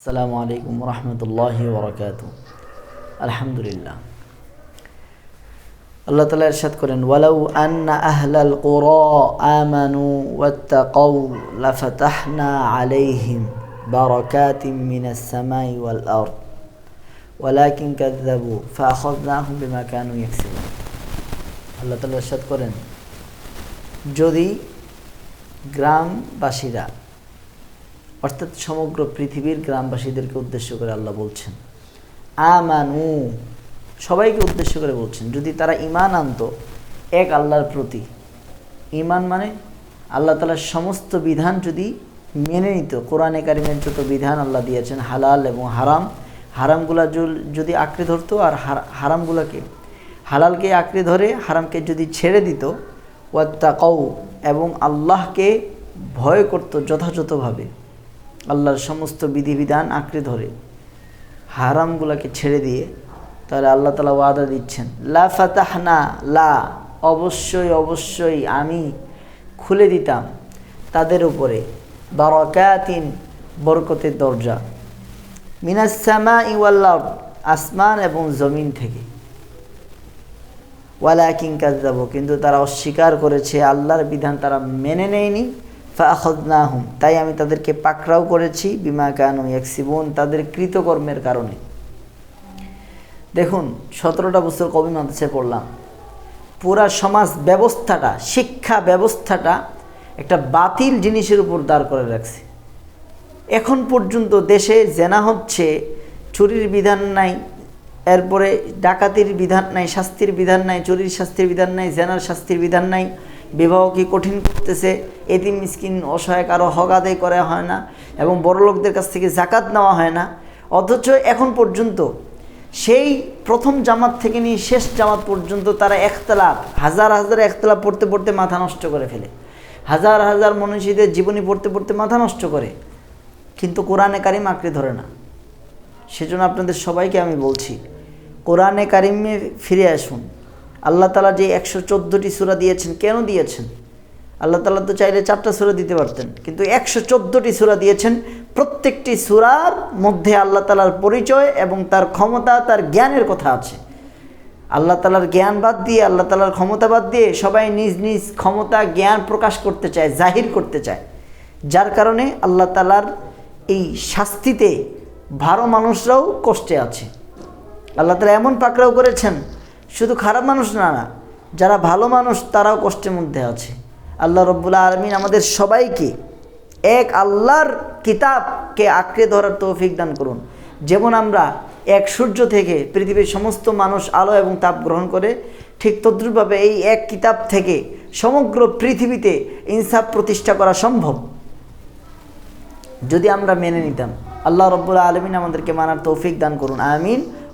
আসসালামু আলাইকুম রহমতুল্লাহ বরকাত আলহামদুলিল্লাহ আল্লাহ তালা এরশাদ করেন ওয়ালাউ আন্না আহলাল কুরা আমানু ওয়াত্তাকাউ লাফাতাহনা আলাইহিম বারাকাতিম মিনাস সামাই ওয়াল আরদ ওয়ালাকিন কাযযাবু ফাআখাযনাহুম বিমা কানু ইয়াকসিবুন আল্লাহ তালা এরশাদ করেন যদি গ্রামবাসীরা অর্থাৎ সমগ্র পৃথিবীর গ্রামবাসীদেরকে উদ্দেশ্য করে আল্লাহ বলছেন, আমানু, সবাইকে উদ্দেশ্য করে বলছেন, যদি তারা ইমান আনত, এক আল্লাহর প্রতি। ইমান মানে আল্লাহ তালার সমস্ত বিধান যদি মেনে নিত, কোরআনে কারিমের যত বিধান আল্লাহ দিয়েছেন, হালাল এবং হারাম, হারামগুলা যদি আঁকড়ে ধরতো আর হারামগুলাকে, হালালকে আঁকড়ে ধরে, হারামকে যদি ছেড়ে দিত, ওয়াত্তাকাউ, এবং আল্লাহকে ভয় করত যথাযথভাবে। আল্লাহর সমস্ত বিধিবিধান আঁকড়ে ধরে। হারামগুলোকে ছেড়ে দিয়ে তাহলে আল্লাহ তালা ওয়াদা দিচ্ছেন, লা ফাতাহনা, লা, অবশ্যই অবশ্যই আমি খুলে দিতাম তাদের উপরে বারকাতিন বরকতের দরজা মিনাসামা ইওয়াল্লাহ আসমান এবং জমিন থেকে। ওয়ালা কিংকাজাবো কিন্তু তারা অস্বীকার করেছে, আল্লাহর বিধান তারা মেনে নেয়নি। ফাখদনাহুম তাই আমি তাদেরকে পাকড়াও করেছি, বিমা কানু ইয়াকসিবুন, তাদের কৃতকর্মের কারণে। দেখুন, সতেরোটা বছর কবি মাদ্রাসায় পড়লাম। পুরা সমাজ ব্যবস্থাটা, শিক্ষা ব্যবস্থাটা একটা বাতিল জিনিসের উপর দাঁড় করে রাখছে। এখন পর্যন্ত দেশে জেনা হচ্ছে, চুরির বিধান নাই, এরপরে ডাকাতির বিধান নাই, শাস্তির বিধান নাই, চুরির শাস্তির বিধান নাই, জেনার শাস্তির বিধান নাই বিবাহকে কঠিন করতেছে? এতিম মিসকিন অসহায় কারও হক আদায় করা হয় না এবং বড় লোকদের কাছ থেকে জাকাত নেওয়া হয় না। অথচ এখন পর্যন্ত সেই প্রথম জামাত থেকে নিয়ে শেষ জামাত পর্যন্ত তারা একতলাপ, হাজার হাজার একতলাপ পড়তে পড়তে মাথা নষ্ট করে ফেলে। হাজার হাজার মনীষীদের জীবনী পড়তে পড়তে মাথা নষ্ট করে। কিন্তু কোরআনে কারিম আঁকড়ে ধরে না। সেজন্য আপনাদের সবাইকে আমি বলছি, কোরআনে কারিমে ফিরে আসুন। আল্লাহ তালা যে একশো চোদ্দোটি সুরা দিয়েছেন, কেন দিয়েছেন? আল্লাহ তালা তো চাইলে চারটা সুরা দিতে পারতেন, কিন্তু একশো চোদ্দোটি সুরা দিয়েছেন, প্রত্যেকটি সুরার মধ্যে আল্লাহ তালার পরিচয় এবং তার ক্ষমতা, তার জ্ঞানের কথা আছে। আল্লাহ তালার জ্ঞান বাদ দিয়ে, আল্লাহ তালার ক্ষমতা বাদ দিয়ে সবাই নিজ নিজ ক্ষমতা, জ্ঞান প্রকাশ করতে চায়, জাহির করতে চায়। যার কারণে আল্লাহ তালার এই শাস্তিতে ভালো মানুষরাও কষ্টে আছে। আল্লাহ তালা এমন পাকড়াও করেছেন শুধু খারাপ মানুষ না না। যারা ভালো মানুষ, তারাও কষ্টের মধ্যে আছে। আল্লাহ রব্বুল্লা আলমিন আমাদের সবাইকে এক আল্লাহর কিতাবকে আঁকড়ে ধরার তৌফিক দান করুন। যেমন আমরা এক সূর্য থেকে পৃথিবীর সমস্ত মানুষ আলো এবং তাপ গ্রহণ করে, ঠিক তদ্রুপভাবে এই এক কিতাব থেকে সমগ্র পৃথিবীতে ইনসাফ প্রতিষ্ঠা করা সম্ভব। যদি আমরা মেনে নিতাম, আল্লাহ রব্বুল আলমিন আমাদেরকে মানার তৌফিক দান করুন। আমিন।